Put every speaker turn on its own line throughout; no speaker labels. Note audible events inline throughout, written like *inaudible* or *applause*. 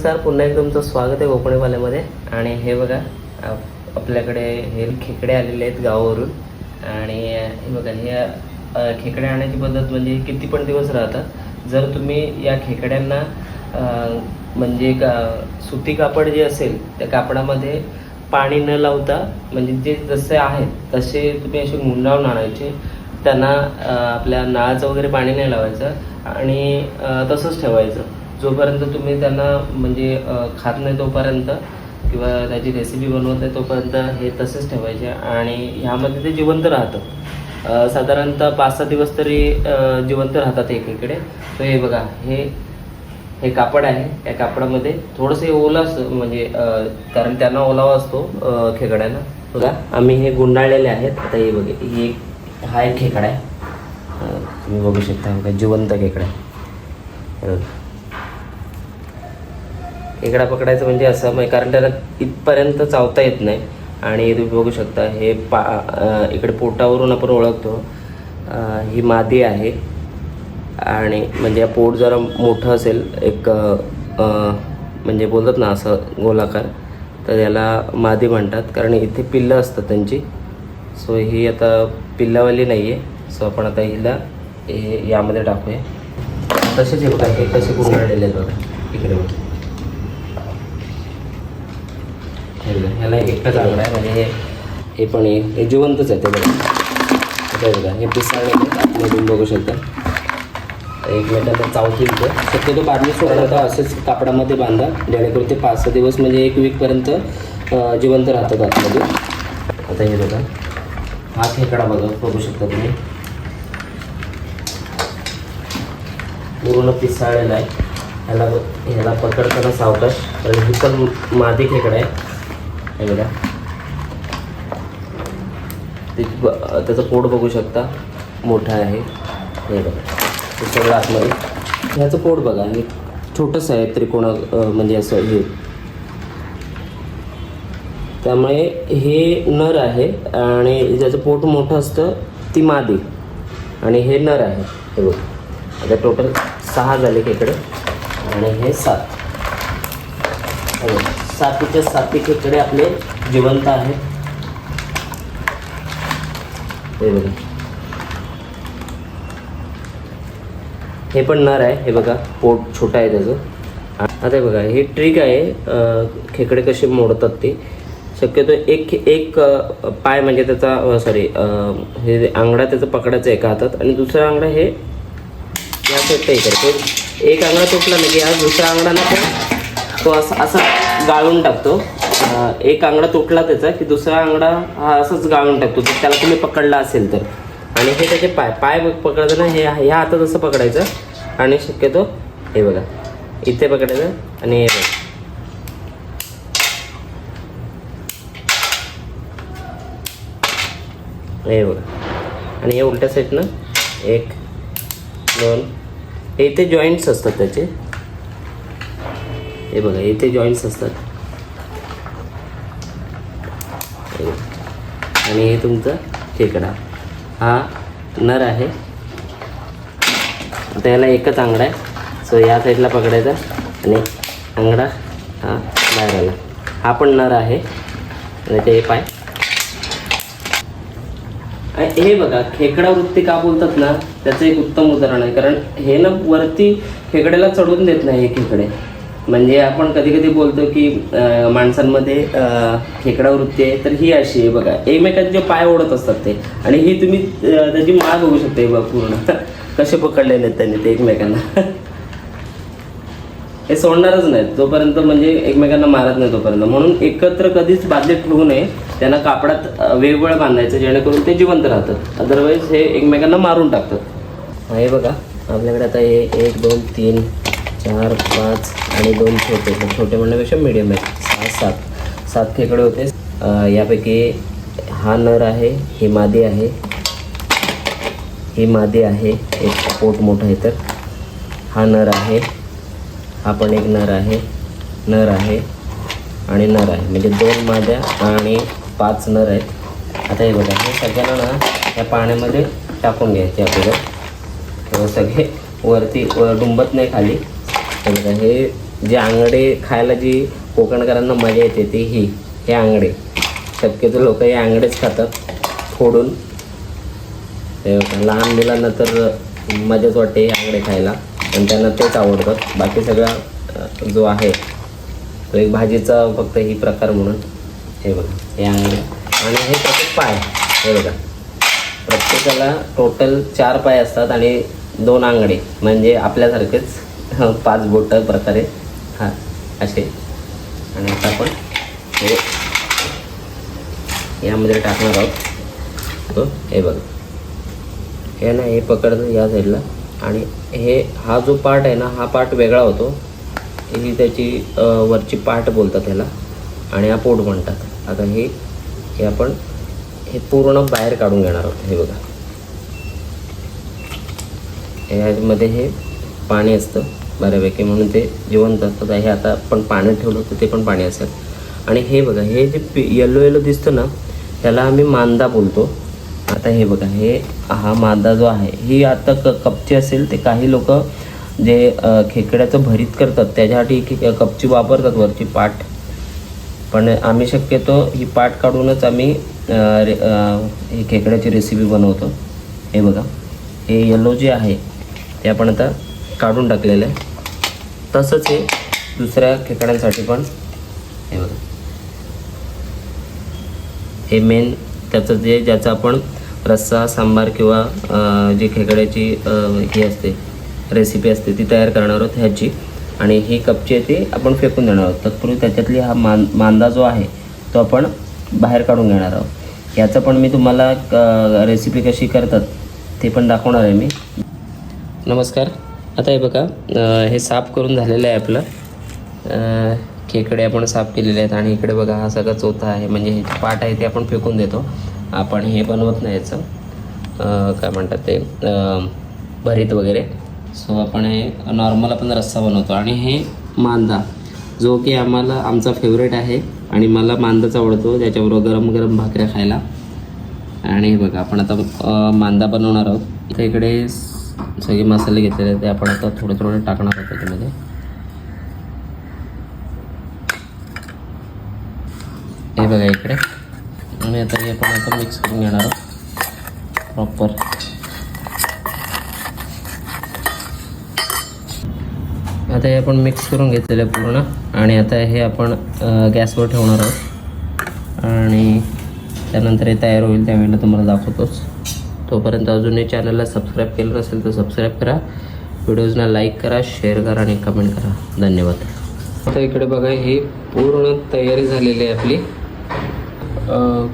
नमस्कार पुन्हा एकदा तुमचं स्वागत आहे कोकणीवाल्यामध्ये आणि हे बघा आपल्याकडे हे खेकडे आलेले आहेत गावावरून. आणि हे बघा हे खेकडे आणण्याची पद्धत म्हणजे किती पण दिवस राहतात. जर तुम्ही या खेकड्यांना म्हणजे का सुती कापड जे असेल त्या कापडामध्ये पाणी न लावता म्हणजे जे जसे आहेत तसे तुम्ही असे गुंडाळून आणायचे. त्यांना आपल्या नाळाचं वगैरे पाणी नाही लावायचं. आणि तसंच ठेवायचं. जोपर्यंत तुम्ही त्यांना म्हणजे खात नाही तोपर्यंत किंवा त्याची रेसिपी बनवत नाही तोपर्यंत हे तसेच ठेवायचे आणि ह्यामध्ये ते जिवंत राहतं. साधारणतः पाच सहा दिवस तरी जिवंत राहतात एकीकडे. तर हे बघा हे हे कापड आहे. या कापडामध्ये थोडंसं हे म्हणजे कारण त्यांना ओलावा असतो खेकड्यांना. बघा आम्ही हे गुंडाळलेले आहेत. आता हे बघा हे हा एक खेकडा आहे. तुम्ही बघू शकता बघा जिवंत खेकडा आहे. खेकडा पकडायचं म्हणजे असं म्हणजे कारण त्याला इथपर्यंत चावता येत नाही. आणि तुम्ही बघू शकता हे पा इकडे पोटावरून आपण ओळखतो. ही मादी आहे. आणि म्हणजे पोट जरा मोठं असेल एक म्हणजे बोलतात ना असं गोलाकार तर याला मादी म्हणतात. कारण इथे पिल्लं असतात त्यांची. सो ही आता पिल्लावाली नाही आहे सो आपण आता हिला हे यामध्ये टाकूया. तसेच हे बघा हे कसे गुंडाळलेले आहेत बघा. इकडे बघा हे बघा, ह्याला एकटाच आंगडा आहे म्हणजे हे हे पण हे हे जिवंतच आहे ते बघा हे बघा हे पिसाळलेले आतमधून बघू शकता एकमेकांना चावतील ते शक्यतो बादली तर असेच कापडामध्ये बांधा जेणेकरून ते पाच सहा दिवस म्हणजे एक वीकपर्यंत जिवंत राहतात आतमध्ये आता हे बघा हा खेकडा बघा बघू शकता तुम्ही पूर्ण पिसाळलेला आहे ह्याला ह्याला पकडताना सावकाश कारण ही पण मादी खेकडा आहे हे बघा. ते त्याचं पोट बघू शकता. मोठं आहे. हे बघा. ते सगळं आतमध्ये. ह्याचं पोट बघा. हे छोटंसं आहे त्रिकोणा म्हणजे असं हे. त्यामुळे हे नर आहे आणि ज्याचं पोट मोठं असतं ती मादी. आणि हे नर आहे. हे बघ. आता टोटल सहा झाले इकडे. आणि हे सात. हे बघ, सातीच्या साती खेकडे आपले जिवंत आहेत. हे बघा. हे पण नर आहे हे बघा पोट छोटा आहे त्याचं. आता हे बघा ही ट्रिक आहे खेकडे कसे मोडतात ते. शक्यतो एक एक पाय म्हणजे त्याचा सॉरी हे आंगडा त्याचा पकडायचा एका हातात आणि दुसरा आंगडा हे या साईडला इकडे. करतो एक आंगडा तुटला म्हणजे ना की हा दुसरा आंगडा ना तो असा असा गाळून टाकतो. एक आंगडा तुटला त्याचा की दुसरा आंगडा हा असंच गाळून टाकतो. जर त्याला तुम्ही पकडला असेल तर. आणि हे त्याचे पाय पाय बघ- पकडताना हे ह्या हातात असं पकडायचं. आणि शक्यतो हे बघा इथे पकडायचं आणि हे बघा. हे बघा. आणि हे उलट्या साईडनं एक दोन हे इथे जॉईंट्स असतात त्याचे. हे बघा इथे जॉईंट्स असतात. आणि हे तुमचा खेकडा हा नर आहे. आता याला एकच आंगडा आहे. सो या साईडला पकडायचा आणि आंगडा हा बाहेर आला. हा पण नर आहे. आणि ते हे पाय. हे बघा खेकडा वृत्ती का बोलतात ना त्याचं एक उत्तम उदाहरण आहे. कारण हे ना वरती खेकड्याला चढून देत नाही हे खेकडे. म्हणजे आपण कधी कधी बोलतो की माणसांमध्ये खेकडा वृत्ती आहे तर ही अशी आहे बघा. एकमेकांचे पाय ओढत असतात ते. आणि ही तुम्ही त्याची माळ बघू शकता बघा पूर्ण. *laughs* कसे पकडलेले आहेत त्यांनी ते एकमेकांना. *laughs* हे सोडणारच नाहीत. जोपर्यंत म्हणजे एकमेकांना मारत नाही तोपर्यंत. म्हणून एकत्र कधीच बादलीत ठेवू नये. त्यांना कापडात वेगवेगळं बांधायचं जेणेकरून ते जिवंत राहतात. अदरवाईज हे एकमेकांना मारून टाकतात. हे बघा आपल्याकडे आता हे एक दोन तीन चार पाच आणि दोन छोटे पण छोटे म्हणण्यापेक्षा मिडियम आहेत. सहा सात. सात खेकडे होते. यापैकी हा नर आहे ही मादी आहे. ही मादी आहे एक पोट मोठं आहे तर. हा नर आहे हा पण एक नर आहे नर आहे आणि नर आहे. म्हणजे दोन माद्या आणि पाच नर आहेत. आता हे बघा हे सगळ्यांना ना या पाण्यामध्ये टाकून घ्यायचे आपल्याला. सगळे वरती वर डुंबत नाही खाली. हे हे जे आंगडे खायला जी कोकणकरांना मजा येते ती ही हे आंगडे शक्यतो लोक हे आंगडेच खातात फोडून. लहान मुलांना तर मजाच वाटते हे आंगडे खायला पण त्यांना तेच आवडतात. बाकी सगळा जो आहे तो एक भाजीचा फक्त ही प्रकार म्हणून. हे बघा हे आंगडे आणि हे प्रत्येक पाय हे बघा. प्रत्येकाला टोटल चार पाय असतात आणि दोन आंगडे म्हणजे आपल्यासारखेच. अ, पाच बोट प्रकारे. हा असे. आणि आता आपण हे यामध्ये टाकणार आहोत. तो हे बघा. हे ना हे पकडतं या साईडला आणि हे हा जो पार्ट आहे ना हा पार्ट वेगळा होतो. ही त्याची वरची पार्ट बोलतात ह्याला. आणि हा पोट म्हणतात. आता हे हे आपण हे पूर्ण बाहेर काढून घेणार आहोत. हे बघा. यामध्ये हे पाणी असतं. बऱ्यापैकी. म्हणून ते जिवंत असतात हे आता आपण पाण्यात ठेवलं तर ते पण पाणी असेल. आणि हे बघा हे जे पि येलो येलो दिसतं ना त्याला आम्ही मांदा बोलतो. आता हे बघा हे हा मांदा जो आहे ही आता क कपची असेल ते काही लोक जे खेकड्याचं भरीत करतात त्याच्यासाठी खे- कपची वापरतात वरची पाट. पण आम्ही शक्यतो ही पाट काढूनच आम्ही रे ही खेकड्याची रेसिपी बनवतो. हे बघा हे येलो जे आहे ते आपण आता काढून टाकलेलं आहे. तसंच हे दुसऱ्या खेकड्यांसाठी पण हे बघा. हे मेन त्याचं जे ज्याचा आपण रस्सा सांबार किंवा जी खेकड्याची ही असते रेसिपी असते ती तयार करणार आहोत ह्याची. आणि ही कपची आहे ती आपण फेकून देणार आहोत. तत्पूर्वी त्याच्यातली हा मान मांदा जो आहे तो आपण बाहेर काढून घेणार आहोत. याचं पण मी तुम्हाला रेसिपी कशी करतात ते पण दाखवणार आहे मी. नमस्कार. आता हे बघा हे साफ करून झालेलं आहे आपलं. खेकडे आपण साफ केलेले आहेत आणि इकडे बघा हा सगळा चोथा आहे म्हणजे हे पाट आहे ते आपण फेकून देतो. आपण हे बनवत नाही याचं. काय म्हणतात ते भरीत वगैरे. सो आपण हे नॉर्मल आपण रस्सा बनवतो. आणि हे मांदा जो की आम्हाला आमचा फेवरेट आहे आणि मला मांदाच आवडतो त्याच्याबरोबर गरम गरम भाकऱ्या खायला. आणि हे बघा आपण आता मांदा बनवणार आहोत. इकडे सगळे मसाले घेतलेले ते आपण आता थोडे थोडे टाकणार आहोत त्याच्यामध्ये. हे बघा इकडे. आणि आता हे आपण आता मिक्स करून घेणार आहोत. प्रॉपर आता हे आपण मिक्स करून घेतलेलं पूर्ण. आणि आता हे आपण गॅसवर ठेवणार आहोत. आणि त्यानंतर हे तयार होईल त्यावेळेला तुम्हाला दाखवतोच. तोपर्यंत अजूनही चॅनलला सबस्क्राईब केलं नसेल तर सबस्क्राईब करा. व्हिडिओजना लाईक करा शेअर करा आणि कमेंट करा. धन्यवाद. आता इकडे बघा ही पूर्ण तयारी झालेली आहे आपली.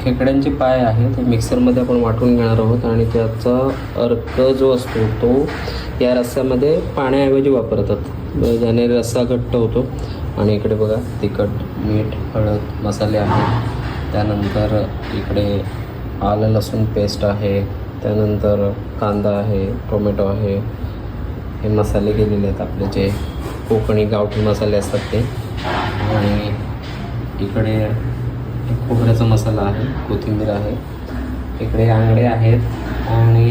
खेकड्यांचे पाय आहे ते मिक्सरमध्ये आपण वाटून घेणार आहोत आणि त्याचा अर्क जो असतो तो या रस्स्यामध्ये पाण्याऐवजी वापरतात. ज्याने रस्सा घट्ट होतो. आणि इकडे बघा तिखट मीठ हळद मसाले आहेत. त्यानंतर इकडे आलं लसूण पेस्ट आहे त्यानंतर कांदा आहे टोमॅटो आहे. हे मसाले केलेले आहेत आपले जे कोकणी गावठी मसाले असतात ते. आणि इकडे एक खोबऱ्याचा मसाला आहे कोथिंबीर आहे. इकडे आंगडे आहेत आणि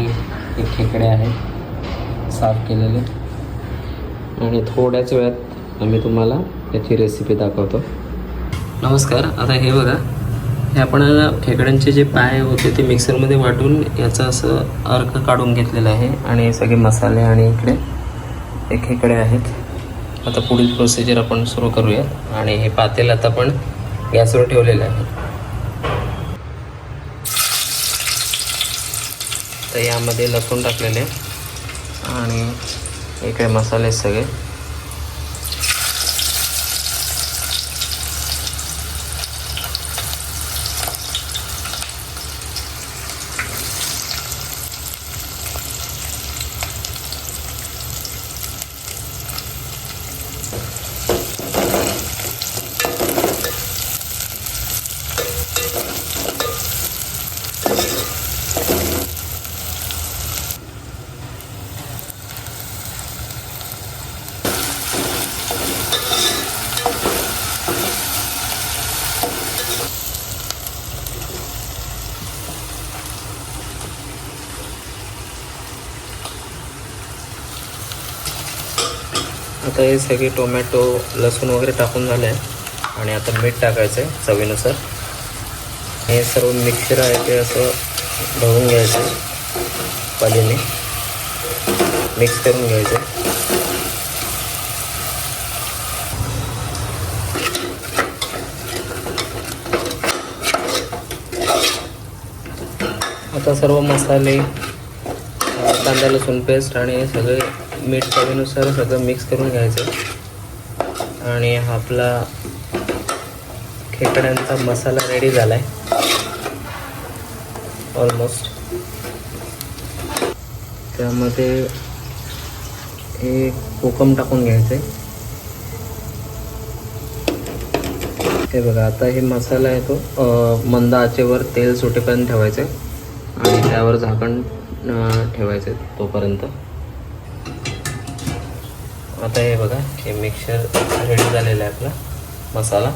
एक खेकडे आहेत साफ केलेले. आणि थोड्याच वेळात आम्ही तुम्हाला याची रेसिपी दाखवतो. नमस्कार आता हे बघा. हे आपण खेकड्यांचे जे पाय होते ते मिक्सरमध्ये वाटून याचा असं अर्क काढून घेतलेला आहे आणि सगळे मसाले आणि इकडे हे खेकडे आहेत. आता पुढील प्रोसिजर आपण सुरू करूया आणि हे पातेल आता आपण गॅसवर ठेवलेलं आहे. तर यामध्ये लसूण टाकलेले आणि इकडे मसाले सगळे. आता हे सगळे टोमॅटो लसूण वगैरे टाकून झाले आहे. आणि आता मीठ टाकायचं आहे चवीनुसार. हे सर्व मिक्सर आहे ते असं ढवळून घ्यायचं पालीने. मिक्स करून घ्यायचं. आता सर्व मसाले कांदा लसूण पेस्ट आणि सगळे मीठ चवीनुसार सगळं मिक्स करून घ्यायचं. आणि हा आपला खेकड्यांचा मसाला रेडी झाला आहे ऑलमोस्ट त्यामध्ये हे कोकम टाकून घ्यायचं आहे हे बघा आता हे मसाला आहे तो मंद आचेवर तेल सुटेपर्यंत ठेवायचं आहे आणि त्यावर झाकण ठेवायचं आहे तोपर्यंत. आता हे बघा हे मिक्सर रेडी झालेलं आहे आपला मसाला.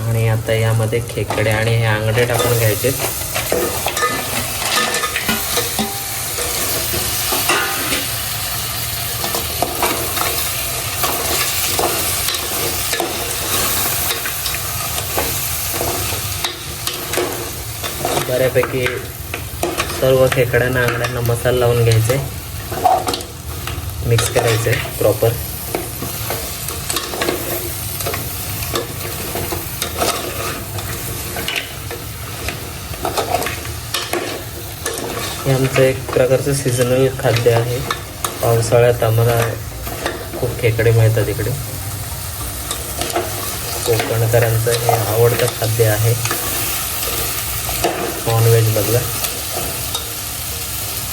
आणि आता यामध्ये खेकडे आणि हे आंगडे टाकून घ्यायचे. बऱ्यापैकी सर्व खेकड्यांना आंगड्यांना मसाला लावून घ्यायचे. मिक्स करायचे प्रॉपर हे आमचं एक प्रकारचं सीझनल खाद्य आहे. पावसाळ्यात आम्हाला खूप खेकडे मिळतात इकडे. कोकणकरांचं हे आवडतं खाद्य आहे. नॉनव्हेजमधलं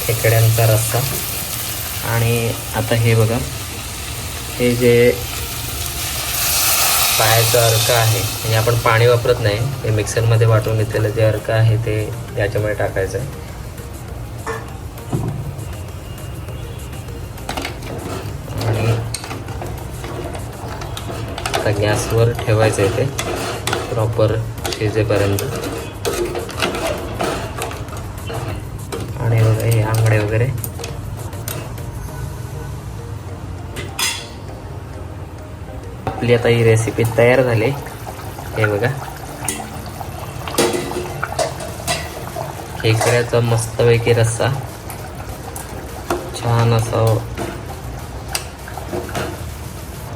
खेकड्यांचा रस्सा आणि आता हे बघा. हे जे पायाचं अर्क आहे म्हणजे आपण पाणी वापरत नाही. हे मिक्सरमध्ये वाटून घेतलेलं जे अर्क आहे ते याच्यामध्ये टाकायचं आहे. आणि आता गॅसवर ठेवायचं आहे ते. प्रॉपर शिजेपर्यंत आणि बघा हे आंगडे वगैरे. आपली आता ही रेसिपी तयार झाली. हे बघा. खेकड्याचा मस्तपैकी रस्सा. छान असा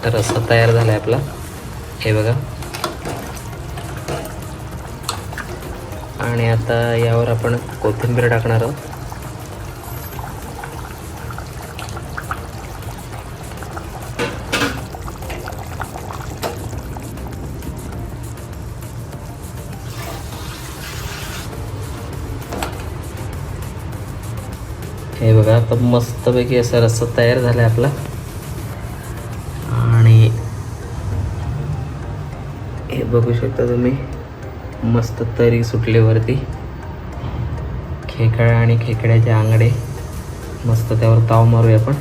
रस्सा तयार झालाय आपला. हे बघा. आणि आता यावर आपण कोथिंबीर टाकणार आहोत. हे बघा आता मस्तपैकी असा रस्सा तयार झाला आहे आपला. आणि हे बघू शकता तुम्ही मस्त तरी सुटलेवरती. खेकडा आणि खेकड्याचे आंगडे. मस्त त्यावर ताव मारूया आपण.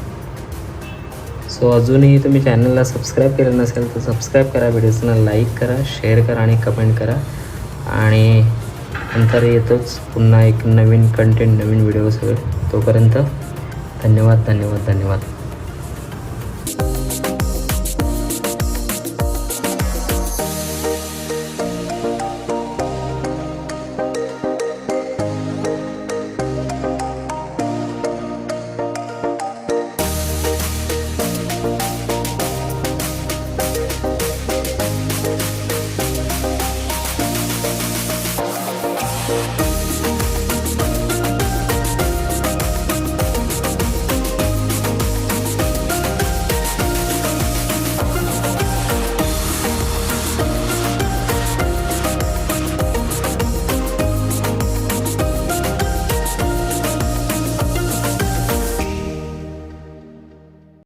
सो अजूनही तुम्ही चॅनलला सबस्क्राईब केलं नसेल तर सबस्क्राईब करा व्हिडिओजना लाईक करा शेअर करा आणि कमेंट करा. आणि नंतर येतोच पुन्हा एक नवीन कंटेंट नवीन व्हिडिओ सगळे. तोपर्यंत धन्यवाद धन्यवाद धन्यवाद.